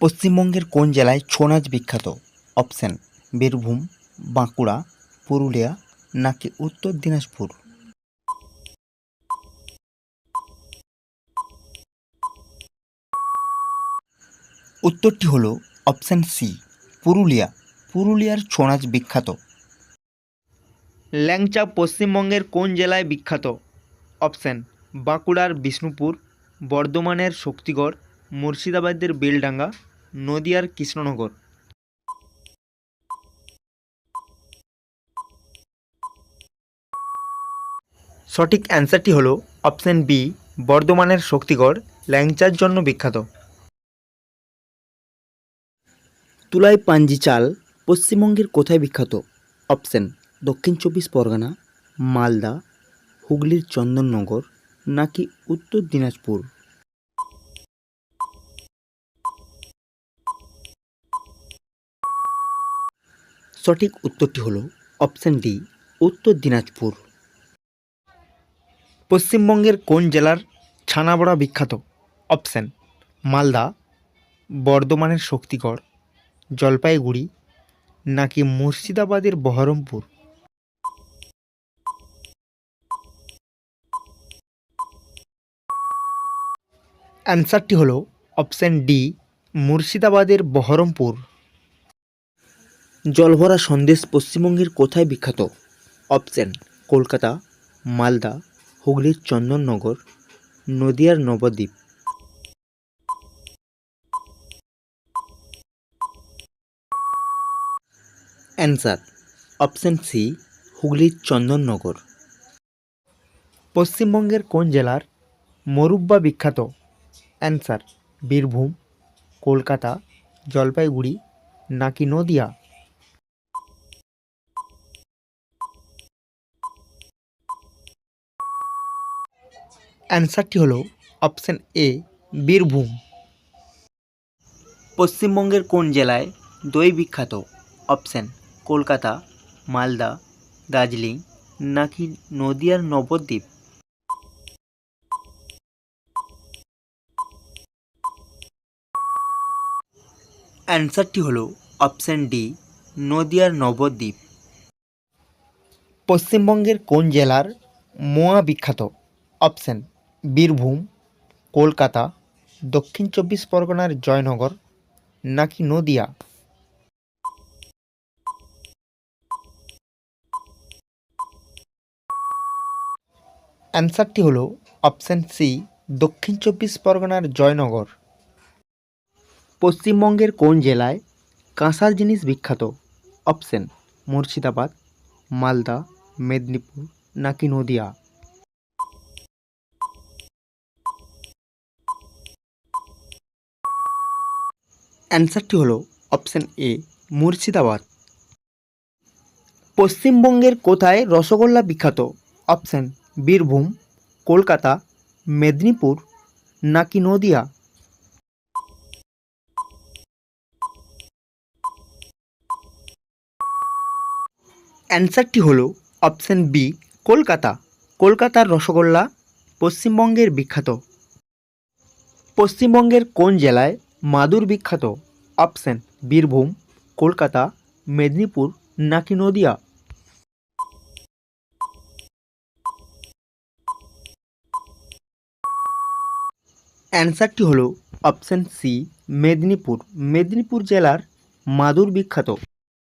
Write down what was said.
পশ্চিমবঙ্গের কোন জেলায় ছৌ নাচ বিখ্যাত? অপশান, বীরভূম, বাঁকুড়া, পুরুলিয়া, নাকি উত্তর দিনাজপুর? উত্তরটি হলো অপশান সি, পুরুলিয়া। পুরুলিয়ার ছৌ নাচ বিখ্যাত। ল্যাংচা পশ্চিমবঙ্গের কোন জেলায় বিখ্যাত? অপশান, বাঁকুড়ার বিষ্ণুপুর, বর্ধমানের শক্তিগড় মুর্শিদাবাদের বেলডাঙ্গা, নদিয়ার কৃষ্ণনগর। সঠিক অ্যান্সারটি হলো অপশান বি, বর্ধমানের শক্তিগড়, ল্যাংচার জন্য বিখ্যাত। তুলাই পাঞ্জি চাল, পশ্চিমবঙ্গের কোথায় বিখ্যাত? অপশান, দক্ষিণ চব্বিশ পরগনা, মালদা, হুগলির চন্দননগর, নাকি উত্তর দিনাজপুর? সঠিক উত্তরটি হলো অপশান ডি, উত্তর দিনাজপুর। পশ্চিমবঙ্গের কোন জেলার ছানাবড়া বিখ্যাত? অপশান, মালদা, বর্ধমানের শক্তিগড়, জলপাইগুড়ি, নাকি মুর্শিদাবাদের বহরমপুর? অ্যান্সারটি হলো অপশান ডি, মুর্শিদাবাদের বহরমপুর। জলভরা সন্দেশ পশ্চিমবঙ্গের কোথায় বিখ্যাত? অপশান, কলকাতা, মালদা, হুগলির চন্দননগর, নদিয়ার নবদ্বীপ। অ্যান্সার, অপশান সি, হুগলির চন্দননগর। পশ্চিমবঙ্গের কোন জেলার মরুব্বা বিখ্যাত? অ্যান্সার, বীরভূম, কলকাতা, জলপাইগুড়ি, নাকি নদিয়া? অ্যান্সারটি হলো অপশান এ, বীরভূম। পশ্চিমবঙ্গের কোন জেলায় দই বিখ্যাত? অপশান, কলকাতা, মালদা, দার্জিলিং, নাকি নদিয়ার নবদ্বীপ? অ্যান্সারটি হলো অপশান ডি, নদিয়ার নবদ্বীপ। পশ্চিমবঙ্গের কোন জেলার মোয়া বিখ্যাত? অপশান বীরভূম, কলকাতা, দক্ষিণ চব্বিশ পরগনার জয়নগর, নাকি নদিয়া? অ্যান্সারটি হলো অপশান সি দক্ষিণ চব্বিশ পরগনার জয়নগর। পশ্চিমবঙ্গের কোন জেলায় কাঁসার জিনিস বিখ্যাত? অপশান মুর্শিদাবাদ, মালদা, মেদিনীপুর, নাকি নদিয়া? অ্যান্সারটি হলো অপশান এ, মুর্শিদাবাদ। পশ্চিমবঙ্গের কোথায় রসগোল্লা বিখ্যাত? অপশান, বীরভূম, কলকাতা, মেদিনীপুর, নাকি নদিয়া? অ্যান্সারটি হলো অপশান বি, কলকাতা। কলকাতার রসগোল্লা পশ্চিমবঙ্গের বিখ্যাত। পশ্চিমবঙ্গের কোন জেলায় মাদুর বিখ্যাত অপশান বীরভূম, কলকাতা, মেদিনীপুর, নাকি নদিয়া? অ্যান্সারটি হলো অপশান সি, মেদিনীপুর। মেদিনীপুর জেলার মাদুর বিখ্যাত